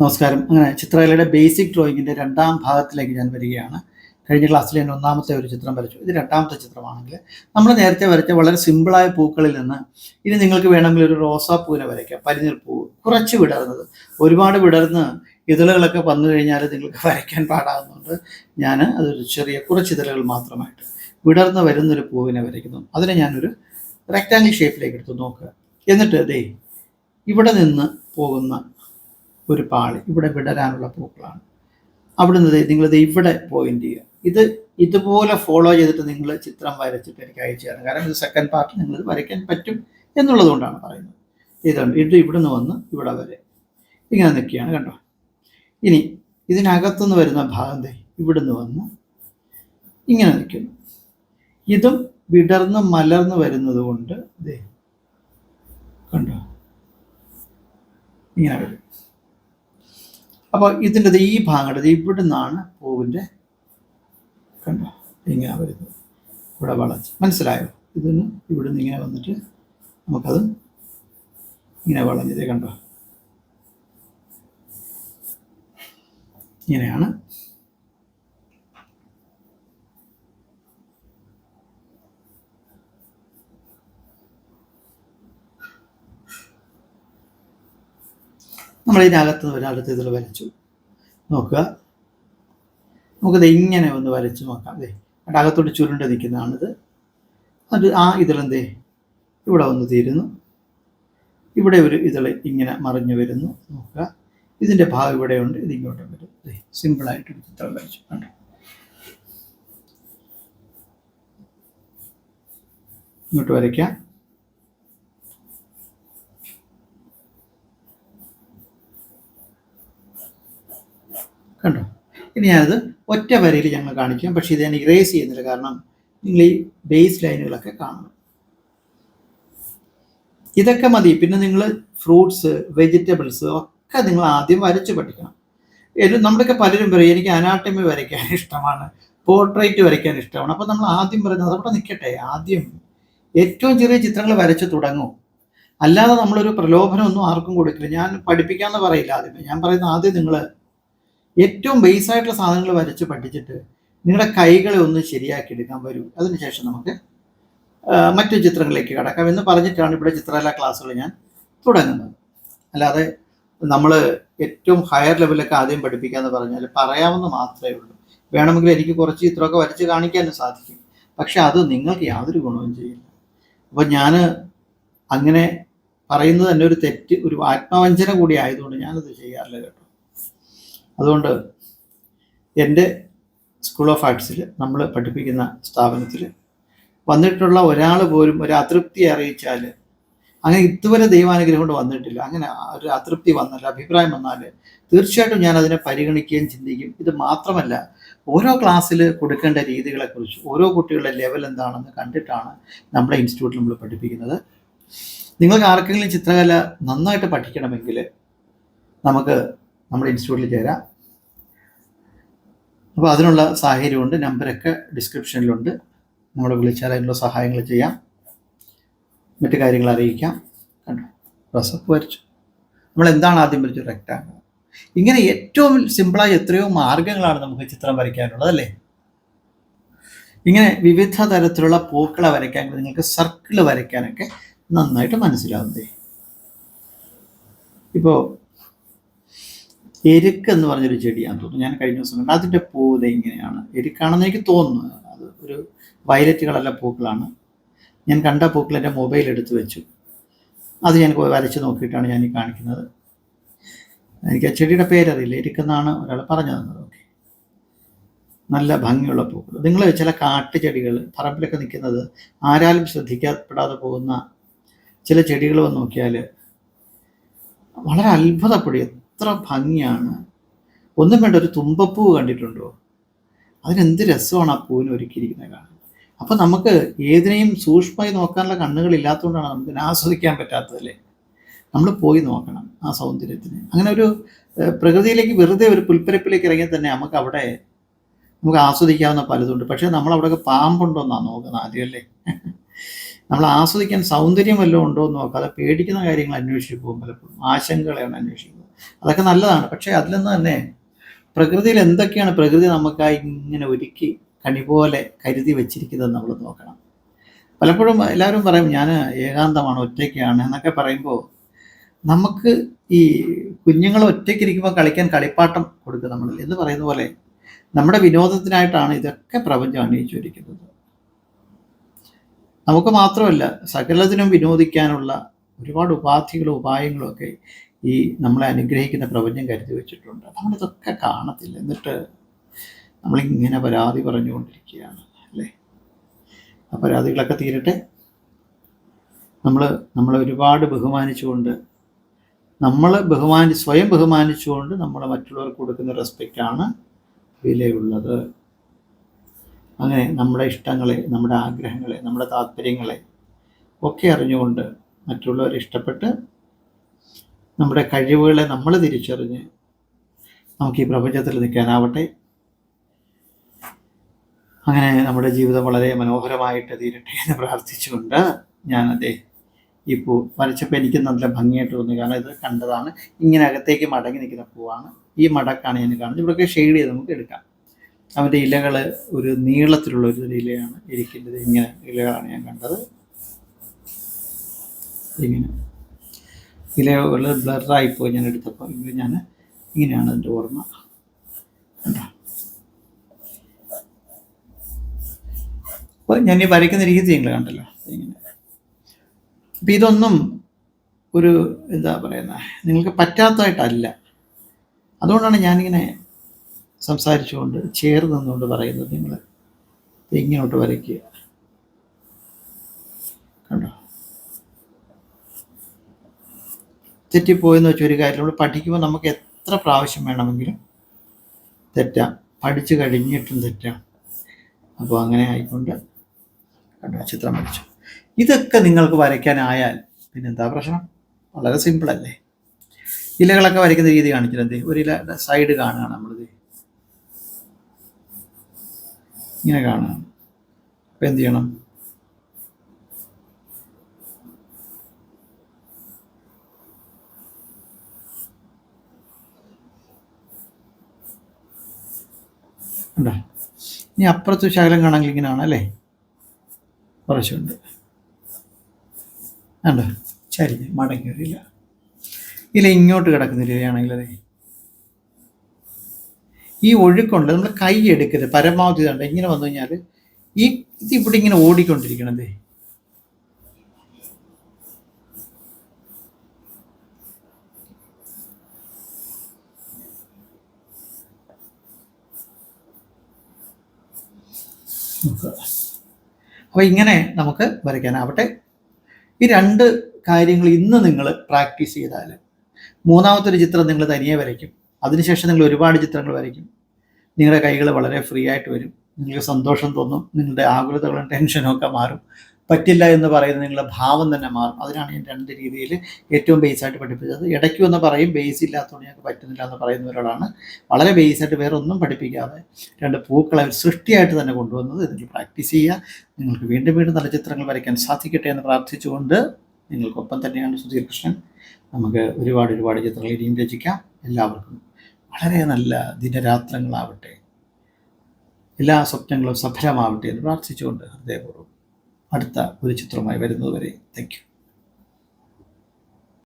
നമസ്കാരം. അങ്ങനെ ചിത്രകലയുടെ ബേസിക് ഡ്രോയിങ്ങിന്റെ രണ്ടാം ഭാഗത്തിലേക്ക് ഞാൻ വരികയാണ്. കഴിഞ്ഞ ക്ലാസ്സിൽ ഞാൻ ഒന്നാമത്തെ ഒരു ചിത്രം വരച്ചു. ഇത് രണ്ടാമത്തെ ചിത്രമാണെങ്കിൽ നമ്മൾ നേരത്തെ വരച്ച വളരെ സിമ്പിളായ പൂക്കളിൽ നിന്ന് ഇനി നിങ്ങൾക്ക് വേണമെങ്കിൽ ഒരു റോസാപ്പൂവിനെ വരയ്ക്കാം. പരിനീർ പൂവ് കുറച്ച് വിടർന്നത്. ഒരുപാട് വിടർന്ന് ഇതളുകളൊക്കെ വന്നു കഴിഞ്ഞാൽ നിങ്ങൾക്ക് വരയ്ക്കാൻ പാടാകുന്നുണ്ട്. ഞാൻ അതൊരു ചെറിയ കുറച്ച് ഇതളുകൾ മാത്രമായിട്ട് വിടർന്ന് വരുന്നൊരു പൂവിനെ വരയ്ക്കുന്നു. അതിനെ ഞാനൊരു റെക്റ്റാങ്കിൾ ഷേപ്പിലേക്ക് എടുത്തു നോക്കുക. എന്നിട്ട് ദേ ഇവിടെ നിന്ന് പോകുന്ന ഒരു പാളി. ഇവിടെ വിടരാനുള്ള പൂക്കളാണ്. ദേ നിങ്ങളിത് ഇവിടെ പോയിന്റ് ചെയ്യുക. ഇത് ഇതുപോലെ ഫോളോ ചെയ്തിട്ട് നിങ്ങൾ ചിത്രം വരച്ചിട്ട് എനിക്ക് അയച്ചു തരണം. കാരണം ഇത് സെക്കൻഡ് പാർട്ട് നിങ്ങൾ വരയ്ക്കാൻ പറ്റും എന്നുള്ളതുകൊണ്ടാണ് പറയുന്നത്. ഇതുണ്ട് ഇത് ഇവിടുന്ന് വന്ന് ഇവിടെ വരെ. ഇങ്ങനെ നിൽക്കുകയാണ് കണ്ടോ? ഇനി ഇതിനകത്തുനിന്ന് വരുന്ന ഭാഗം ഇവിടുന്ന് വന്ന് ഇങ്ങനെ നിൽക്കുന്നു. ഇതും വിടർന്ന് മലർന്ന് വരുന്നത് കൊണ്ട് കണ്ടോ? ഇങ്ങനെ വരും. അപ്പോൾ ഇതിന്റെ ഈ ഭാഗം ഇവിടെ നിന്നാണ് പൂവിന്റെ കണ്ടോ? ഇങ്ങനെ വരുന്നത്. ഇവിടെ വളച്ച് മനസ്സിലായോ? ഇതിന് ഇവിടെ നിന്ന് ഇങ്ങനെ വന്നിട്ട് നമുക്കത് ഇങ്ങനെ വളഞ്ഞതേ കണ്ടോ? ഇങ്ങനെയാണ് നമ്മൾ ഇതിനകത്ത് ഒരാളത്ത് ഇതിൽ വരച്ചു. നോക്കുക. നമുക്കത് ഇങ്ങനെ ഒന്ന് വരച്ച് നോക്കാം. അതെ അവിടെ അകത്തോട്ട് ചുരുണ്ട് നിൽക്കുന്നതാണിത്. അത് ആ ഇതിലെന്തേ ഇവിടെ വന്ന് തീരുന്നു. ഇവിടെ ഒരു ഇതിൽ ഇങ്ങനെ മറിഞ്ഞു വരുന്നു. നോക്കുക. ഇതിന്റെ ഭാഗം ഇവിടെയുണ്ട് ഇത് ഇങ്ങോട്ടും വരും. അതെ സിമ്പിളായിട്ട് ഒരു ചിത്രം വരച്ചു. കണ്ടു? ഇങ്ങോട്ട് വരയ്ക്കാം. കണ്ടോ? ഇനി ഞാനത് ഒറ്റ വരയിൽ ഞങ്ങൾ കാണിക്കാം. പക്ഷേ ഇത് ഞാൻ ഇറേസ് ചെയ്യുന്നില്ല. കാരണം നിങ്ങൾ ഈ ബേസ് ലൈനുകളൊക്കെ കാണണം. ഇതൊക്കെ മതി. പിന്നെ നിങ്ങൾ ഫ്രൂട്ട്സ് വെജിറ്റബിൾസ് ഒക്കെ നിങ്ങൾ ആദ്യം വരച്ച് പഠിക്കണം. നമ്മളൊക്കെ പലരും പറയും എനിക്ക് അനാട്ടമി വരയ്ക്കാൻ ഇഷ്ടമാണ്. പോർട്രേറ്റ് വരയ്ക്കാൻ ഇഷ്ടമാണ്. അപ്പോൾ നമ്മൾ ആദ്യം പറയുന്നത് അതവിടെ നിൽക്കട്ടെ. ആദ്യം ഏറ്റവും ചെറിയ ചിത്രങ്ങൾ വരച്ച് തുടങ്ങും. അല്ലാതെ നമ്മളൊരു പ്രലോഭനമൊന്നും ആർക്കും കൊടുക്കില്ല. ഞാൻ പഠിപ്പിക്കാമെന്ന് പറയില്ല ആദ്യമേ. ഞാൻ പറയുന്നത് ആദ്യം നിങ്ങൾ ഏറ്റവും ബേസ് ആയിട്ടുള്ള സാധനങ്ങൾ വരച്ച് പഠിച്ചിട്ട് നിങ്ങളുടെ കൈകളെ ഒന്ന് ശരിയാക്കി എടുക്കാൻ വരൂ. അതിനുശേഷം നമുക്ക് മറ്റു ചിത്രങ്ങളിലേക്ക് കടക്കാം എന്ന് പറഞ്ഞിട്ടാണ് ഇവിടെ ചിത്രകലാ ക്ലാസ്സുകൾ ഞാൻ തുടങ്ങുന്നത്. അല്ലാതെ നമ്മൾ ഏറ്റവും ഹയർ ലെവലൊക്കെ ആദ്യം പഠിപ്പിക്കാന്ന് പറഞ്ഞാൽ പറയാമെന്ന് മാത്രമേ ഉള്ളൂ. വേണമെങ്കിൽ എനിക്ക് കുറച്ച് ചിത്രമൊക്കെ വരച്ച് കാണിക്കാനും സാധിക്കും. പക്ഷെ അത് നിങ്ങൾക്ക് യാതൊരു ഗുണവും ചെയ്യില്ല. അപ്പോൾ ഞാൻ അങ്ങനെ പറയുന്നത് തന്നെ ഒരു തെറ്റ് ഒരു ആത്മവഞ്ചന കൂടി ആയതുകൊണ്ട് ഞാനത് ചെയ്യാറില്ല കേട്ടോ. അതുകൊണ്ട് എന്റെ സ്കൂൾ ഓഫ് ആർട്സിൽ നമ്മൾ പഠിപ്പിക്കുന്ന സ്ഥാപനത്തിൽ വന്നിട്ടുള്ള ഒരാൾ പോലും ഒരു അതൃപ്തി അറിയിച്ചാൽ അങ്ങനെ ഇതുവരെ ദൈവാനുഗ്രഹം കൊണ്ട് വന്നിട്ടില്ല. അങ്ങനെ ഒരു അതൃപ്തി വന്നാൽ അഭിപ്രായം വന്നാൽ തീർച്ചയായിട്ടും ഞാൻ അതിനെ പരിഗണിക്കുകയും ചിന്തിക്കും. ഇത് മാത്രമല്ല ഓരോ ക്ലാസ്സിൽ കൊടുക്കേണ്ട രീതികളെക്കുറിച്ച് ഓരോ കുട്ടികളുടെ ലെവൽ എന്താണെന്ന് കണ്ടിട്ടാണ് നമ്മുടെ ഇൻസ്റ്റിറ്റ്യൂട്ടിൽ നമ്മൾ പഠിപ്പിക്കുന്നത്. നിങ്ങൾക്ക് ആർക്കെങ്കിലും ചിത്രകല നന്നായിട്ട് പഠിക്കണമെങ്കിൽ നമുക്ക് നമ്മുടെ ഇൻസ്റ്റിറ്റ്യൂട്ടിൽ ചേരാം. അപ്പോൾ അതിനുള്ള സാഹചര്യമുണ്ട് നമ്പരൊക്കെ ഡിസ്ക്രിപ്ഷനിലുണ്ട് നമ്മൾ വിളിച്ചാൽ അതിനുള്ള സഹായങ്ങൾ ചെയ്യാം. മറ്റു കാര്യങ്ങൾ അറിയിക്കാം. കണ്ടു? റസപ്പ് വരച്ചു. നമ്മൾ എന്താണ് ആദ്യം വരച്ചത്? റെക്റ്റാങ്കിൾ ഇങ്ങനെ ഏറ്റവും സിമ്പിളായ എത്രയോ മാർഗങ്ങളാണ് നമുക്ക് ചിത്രം വരയ്ക്കാനുള്ളത് അല്ലേ? ഇങ്ങനെ വിവിധ തരത്തിലുള്ള പൂക്കളെ വരയ്ക്കാൻ നിങ്ങൾക്ക് സർക്കിൾ വരയ്ക്കാനൊക്കെ നന്നായിട്ട് മനസ്സിലാവുന്നേ ഇപ്പോൾ എരുക്ക് എന്ന് പറഞ്ഞൊരു ചെടിയാണ് തോന്നുന്നു. ഞാൻ കഴിഞ്ഞ ദിവസം കണ്ടു. അതിന്റെ ദേ ഇങ്ങനെയാണ്. എരുക്കാണെന്ന് എനിക്ക് തോന്നുന്നു. അത് ഒരു വയലറ്റ് കളറിലെ പൂക്കളാണ്. ഞാൻ കണ്ട പൂക്കൾ എന്റെ മൊബൈൽ എടുത്ത് വെച്ചു. അത് ഞാൻ വരച്ച് നോക്കിയിട്ടാണ് ഞാൻ ഈ കാണിക്കുന്നത്. എനിക്ക് ആ ചെടിയുടെ പേരറിയില്ല. എരുക്കെന്നാണ് ഒരാൾ പറഞ്ഞു തന്നത് ഓക്കെ. നല്ല ഭംഗിയുള്ള പൂക്കൾ. നിങ്ങൾ ചില കാട്ടുചെടികൾ പറമ്പിലൊക്കെ നിൽക്കുന്നത് ആരാലും ശ്രദ്ധിക്കപ്പെടാതെ പോകുന്ന ചില ചെടികൾ വന്ന് നോക്കിയാൽ വളരെ അത്ഭുതപ്പെടും. എത്ര ഭംഗിയാണ്. ഒന്നും വേണ്ട ഒരു തുമ്പപ്പൂവ് കണ്ടിട്ടുണ്ടോ? അതിനെന്ത് രസമാണ് ആ പൂവിന് ഒരുക്കിയിരിക്കുന്നത് കാണാൻ. അപ്പം നമുക്ക് ഏതിനെയും സൂക്ഷ്മമായി നോക്കാനുള്ള കണ്ണുകൾ ഇല്ലാത്തതുകൊണ്ടാണ് നമുക്ക് ആസ്വദിക്കാൻ പറ്റാത്തതല്ലേ? നമ്മൾ പോയി നോക്കണം ആ സൗന്ദര്യത്തിന്. അങ്ങനെ ഒരു പ്രകൃതിയിലേക്ക് വെറുതെ ഒരു പുൽപ്പരപ്പിലേക്ക് ഇറങ്ങിയാൽ തന്നെ നമുക്ക് അവിടെ നമുക്ക് ആസ്വദിക്കാവുന്ന പലതുണ്ട്. പക്ഷേ നമ്മൾ അവിടെയൊക്കെ പാമ്പുണ്ടോ എന്നാണ് നോക്കുന്നത് ആദ്യമല്ലേ നമ്മൾ ആസ്വദിക്കാൻ സൗന്ദര്യം വല്ലതും ഉണ്ടോ എന്ന് നോക്കാതെ പേടിക്കുന്ന കാര്യങ്ങൾ അന്വേഷിച്ച് പോകും പലപ്പോഴും. ആശങ്കകളെയാണ് അന്വേഷിക്കുന്നത്. അതൊക്കെ നല്ലതാണ്. പക്ഷേ അതിലൊന്നും തന്നെ പ്രകൃതിയിൽ എന്തൊക്കെയാണ് പ്രകൃതി നമുക്കായി ഇങ്ങനെ ഒരുക്കി കണി പോലെ കരുതി വെച്ചിരിക്കുന്നത് നമ്മൾ നോക്കണം. പലപ്പോഴും എല്ലാവരും പറയും ഞാൻ ഏകാന്തമാണ് ഒറ്റയ്ക്കാണ് എന്നൊക്കെ പറയുമ്പോൾ നമുക്ക് ഈ കുഞ്ഞുങ്ങൾ ഒറ്റയ്ക്ക് ഇരിക്കുമ്പോൾ കളിക്കാൻ കളിപ്പാട്ടം കൊടുക്കുക നമ്മൾ എന്ന് പറയുന്ന പോലെ നമ്മുടെ വിനോദത്തിനായിട്ടാണ് ഇതൊക്കെ പ്രപഞ്ചം അണിയിച്ചിരിക്കുന്നത് നമുക്ക് മാത്രമല്ല സകലത്തിനും വിനോദിക്കാനുള്ള ഒരുപാട് ഉപാധികളും ഉപായങ്ങളും ഒക്കെ ഈ നമ്മളെ അനുഗ്രഹിക്കുന്ന പ്രപഞ്ചം കരുതി വെച്ചിട്ടുണ്ട്. നമ്മളിതൊക്കെ കാണത്തില്ല. എന്നിട്ട് നമ്മളിങ്ങനെ പരാതി പറഞ്ഞുകൊണ്ടിരിക്കുകയാണ് അല്ലേ? ആ പരാതികളൊക്കെ തീരട്ടെ. നമ്മൾ നമ്മൾ ഒരുപാട് ബഹുമാനിച്ചുകൊണ്ട് നമ്മൾ ബഹുമാനി സ്വയം ബഹുമാനിച്ചുകൊണ്ട് നമ്മൾ മറ്റുള്ളവർക്ക് കൊടുക്കുന്ന റെസ്പെക്റ്റാണ് വിലയുള്ളത്. അങ്ങനെ നമ്മുടെ ഇഷ്ടങ്ങളെ നമ്മുടെ ആഗ്രഹങ്ങളെ നമ്മുടെ താല്പര്യങ്ങളെ ഒക്കെ അറിഞ്ഞുകൊണ്ട് മറ്റുള്ളവരെ ഇഷ്ടപ്പെട്ട് നമ്മുടെ കഴിവുകളെ നമ്മൾ തിരിച്ചറിഞ്ഞ് നമുക്ക് ഈ പ്രപഞ്ചത്തിൽ നിൽക്കാനാവട്ടെ. അങ്ങനെ നമ്മുടെ ജീവിതം വളരെ മനോഹരമായിട്ട് തീരട്ടെ എന്ന് പ്രാർത്ഥിച്ചുകൊണ്ട് ഞാൻ ഇപ്പോൾ വരച്ചപ്പോൾ എനിക്ക് നല്ല ഭംഗിയായിട്ട് തോന്നി. കാരണം ഇത് കണ്ടതാണ്. ഇങ്ങനെ അകത്തേക്ക് മടങ്ങി നിൽക്കുന്ന പൂവാണ്. ഈ മടക്കാണ് ഞാൻ കാണുന്നത്. ഇവിടെയൊക്കെ ഷെയ്ഡ് ചെയ്ത് നമുക്ക് എടുക്കാം. അവന്റെ ഇലകൾ ഒരു നീളത്തിലുള്ള ഒരു ഇലയാണ് ഇരിക്കുന്നത്. ഇങ്ങനെ ഇലകളാണ് ഞാൻ കണ്ടത്. ഇങ്ങനെ. ഇലകൾ ബ്ലറായിപ്പോയി ഞാൻ എടുത്തപ്പോൾ ഇത് ഞാൻ ഇങ്ങനെയാണ് എന്റെ ഓർമ്മ. അപ്പോൾ ഞാൻ ഈ വരയ്ക്കുന്ന രീതി നിങ്ങൾ കണ്ടല്ലോ. ഇങ്ങനെ. അപ്പം ഇതൊന്നും ഒരു എന്താ പറയുന്നത് നിങ്ങൾക്ക് പറ്റാത്തതായിട്ടല്ല. അതുകൊണ്ടാണ് ഞാനിങ്ങനെ സംസാരിച്ചുകൊണ്ട് ചേർന്ന് നിന്നുകൊണ്ട് പറയുന്നത് നിങ്ങൾ. ഇങ്ങോട്ട് വരയ്ക്കുക. കണ്ടോ? തെറ്റിപ്പോയെന്ന് വെച്ച ഒരു കാര്യം നമ്മൾ പഠിക്കുമ്പോൾ നമുക്ക് എത്ര പ്രാവശ്യം വേണമെങ്കിലും തെറ്റാം. പഠിച്ചു കഴിഞ്ഞിട്ടും തെറ്റാം. അപ്പോൾ അങ്ങനെ ആയിക്കൊണ്ട് കണ്ടോ ചിത്രം വരച്ചു. ഇതൊക്കെ നിങ്ങൾക്ക് വരയ്ക്കാനായാൽ പിന്നെന്താ പ്രശ്നം? വളരെ സിമ്പിളല്ലേ? ഇലകളൊക്കെ വരയ്ക്കുന്ന രീതി കാണിച്ചിട്ടുണ്ട് ഒരു ഇല സൈഡ് കാണുകയാണ് നമ്മളിത് ഇങ്ങനെ കാണുകയാണ്. അപ്പം എന്ത് ചെയ്യണം? ഉണ്ടോ? ഇനി അപ്പുറത്ത് ശകലം കാണാമെങ്കിൽ ഇങ്ങനെയാണ് അല്ലേ? കുറച്ചുണ്ട്. ഉണ്ടോ ചരിഞ്ഞ് മടങ്ങി വരില്ല. ഇല്ല ഇങ്ങോട്ട് കിടക്കുന്ന രീതിയാണെങ്കിൽ അതെ. ഈ ഒഴുക്കുണ്ട് നമ്മൾ കൈ എടുക്കരുത്. പരമാവധി ഇതുണ്ട് ഇങ്ങനെ വന്നു കഴിഞ്ഞാൽ ഈ ഇത് ഇവിടെ ഇങ്ങനെ ഓടിക്കൊണ്ടിരിക്കണതേ. അപ്പോൾ ഇങ്ങനെ നമുക്ക് വരയ്ക്കാനാവട്ടെ ഈ രണ്ട് കാര്യങ്ങൾ ഇന്ന് നിങ്ങൾ പ്രാക്ടീസ് ചെയ്താൽ മൂന്നാമത്തെ ഒരു ചിത്രം നിങ്ങൾ തനിയെ വരയ്ക്കും. അതിനുശേഷം നിങ്ങൾ ഒരുപാട് ചിത്രങ്ങൾ വരയ്ക്കും. നിങ്ങളുടെ കൈകൾ വളരെ ഫ്രീ ആയിട്ട് വരും. നിങ്ങൾക്ക് സന്തോഷം തോന്നും. നിങ്ങളുടെ ആകുലതകളും ടെൻഷനും ഒക്കെ മാറും. പറ്റില്ല എന്ന് പറയുന്ന നിങ്ങളുടെ ഭാവം തന്നെ മാറും. അതിനാണ് ഞാൻ രണ്ട് രീതിയിൽ ഏറ്റവും ബേസ് ആയിട്ട് പഠിപ്പിച്ചത്. ഇടയ്ക്ക് എന്ന് പറയും ബേസ് ഇല്ലാത്തതുകൊണ്ട് ഞങ്ങൾക്ക് പറ്റുന്നില്ല എന്ന് പറയുന്നവരോടാണ്. വളരെ ബേസായിട്ട് വേറെ ഒന്നും പഠിപ്പിക്കാതെ രണ്ട് പൂക്കളെ സൃഷ്ടിയായിട്ട് തന്നെ കൊണ്ടുവന്നത്. ഇതിൽ പ്രാക്ടീസ് ചെയ്യുക. നിങ്ങൾക്ക് വീണ്ടും വീണ്ടും നല്ല ചിത്രങ്ങൾ വരയ്ക്കാൻ സാധിക്കട്ടെ എന്ന് പ്രാർത്ഥിച്ചുകൊണ്ട് നിങ്ങൾക്കൊപ്പം തന്നെയാണ് സുധീർ കൃഷ്ണൻ നമുക്ക് ഒരുപാട് ഒരുപാട് ചിത്രങ്ങൾ ഇനിയും രചിക്കാം. എല്ലാവർക്കും വളരെ നല്ല ദിനരാത്രങ്ങളാവട്ടെ. എല്ലാ സ്വപ്നങ്ങളും സഫലമാവട്ടെ എന്ന് പ്രാർത്ഥിച്ചുകൊണ്ട് ഹൃദയപൂർവം അടുത്ത ഒരു ചിത്രമായി വരുന്നതുവരെ. Thank you